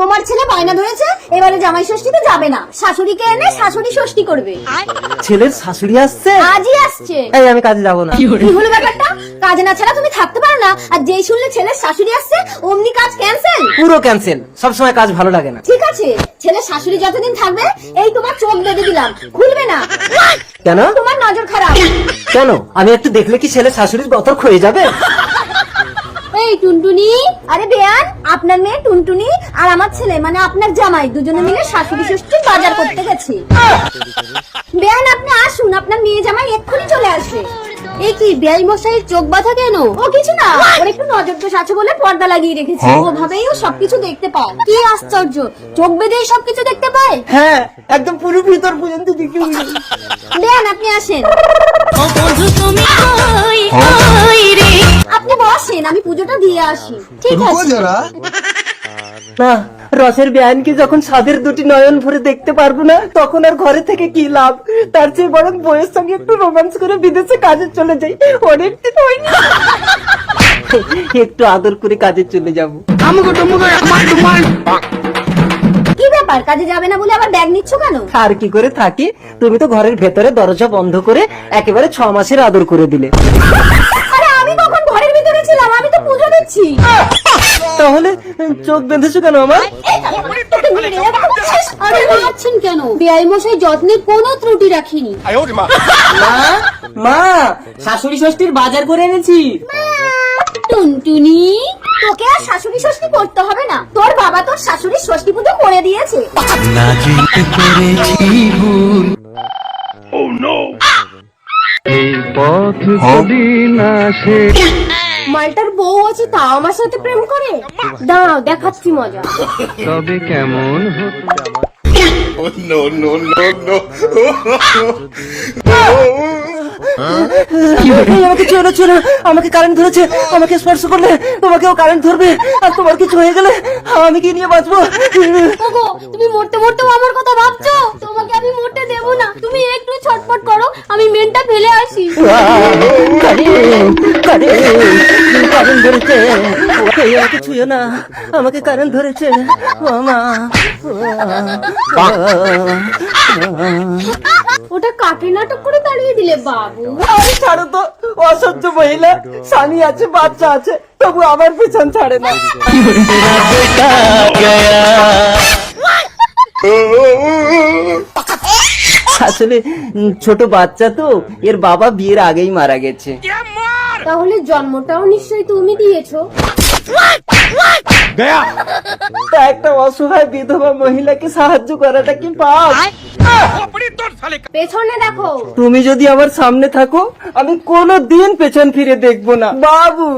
তোমার ছেলে বায়না ধরেছে? এবারে জামাই ষষ্ঠীতে যাবে না। শাশুড়িকে এনে শাশুড়ি ষষ্ঠী করবে। ছেলের শাশুড়ি আসছে? আজই আসছে। এই আমি কাজে যাব না। কি হলো? ব্যাপারটা? কাজে না ছাড়া তুমি থাকতে পারো না। আর যেই শুনলে ছেলের শাশুড়ি আসছে অমনি কাজ ক্যান্সেল পুরো ক্যান্সেল সবসময় কাজ ভালো লাগে না। ঠিক আছে। ছেলের শাশুড়ি যতদিন থাকবে এই তোমার চোখ বেঁধে দিলাম। খুলবে না। কেন? তোমার নজর খারাপ। কেন? আমি একটু দেখলে কি ছেলের শাশুড়ির বতর হয়ে যাবে? এই টুনটুনি। আরে বেয়ান আপনার মেয়ে টুনটুনি আর আমার ছেলে মানে আপনার জামাই দুজনে মিলে শাশুড়ি ষষ্ঠী বাজার করতে গেছে। বেয়ান আপনি আসুন আপনার মেয়ে জামাই এক্ষুনি চলে আসবে। এই কি বেয়াই মশাইয়ের চোখ বাঁধা কেন? ও কিছু না ওর একটু নজর দোষ আছে বলে পর্দা লাগিয়ে রেখেছি। ওভাবেই ও সবকিছু দেখতে পায়। কি আশ্চর্য চোখ বেঁধেই সবকিছু দেখতে পায়? হ্যাঁ একদম পুরো ভিতর পর্যন্ত দেখি বেয়ান আপনি আসেন। ও বন্ধু তুমি কই? কই? রে বসেন আমি পুজোটা দিয়ে আসি। ঠিক আছে। না রসের বেআইনকে যখন সাধের দুটি নয়ন ভরে দেখতে পারব না তখন আর ঘরে থেকে কি লাভ? তার চেয়ে বরং বইয়ের সঙ্গে একটু রোমান্স করে বিদেশে কাজে চলে যাই। অনেক দিন হয়নি। একটু আদর করে কাজে চলে যাব। কি ব্যাপার? কাজে যাবে না বলে আবার ব্যাগ নিচ্ছ কেন? আর কি করে থাকি? তুমি তো ঘরের ভেতরে দরজা বন্ধ করে একেবারে ছ মাসের আদর করে দিলে। চোখ বেঁধেছো কেন আমার আরে মারছেন কেন বিআই মশাই যত্নে কোনো ত্রুটি রাখিনি মা মা শাশুড়ি ষষ্ঠীর বাজার করে এনেছি টুনটুনি তোকে আর শাশুড়ি ষষ্ঠী করতে হবে না তোর বাবা তোর শাশুড়ির ষষ্ঠী পুজো করে দিয়েছে মালটার বউ আছে তাও আমার সাথে প্রেম করে? দাঁড়াও দেখাচ্ছি মজা। তবে কেমন আমাকে ছোড়ো না ছোড়ো আমাকে কারেন্ট ধরেছে আমাকে স্পর্শ করলে তোমাকেও কারেন্ট ধরবে। আর তোমার কিছু হয়ে গেলে আমি কি নিয়ে বাঁচবো? তুমি মরতে মরতেও আমার কথা ভাবছ? তোমাকে আমি মরতে দেব না। তুমি একটু ছটফট করো আমি মেনটা ফেলে আসি। কারেন্ট কারেন্ট কারেন্ট ধরেছে। ওকে আমাকে ছুঁয়ো না আমাকে কারেন্ট ধরেছে। মামা ওটা কাকে নাটক করে তাড়িয়ে দিলে বাবু। আরে ছাড়ো তো অসহ্য মহিলা। স্বামী আছে বাচ্চা আছে তবু আমার পিছন ছাড়ে না। আসলে ছোট বাচ্চা তো এর বাবা বিয়ের আগেই মারা গেছে। তাহলে জন্মটাও নিশ্চয়ই তুমি দিয়েছ। তা একটা অসহায় বিধবা মহিলাকে সাহায্য করাটা কি পাপ? পেছনে দেখো। তুমি যদি আমার সামনে থাকো আমি কোনো দিন পেছন ফিরে দেখব না। বাবু।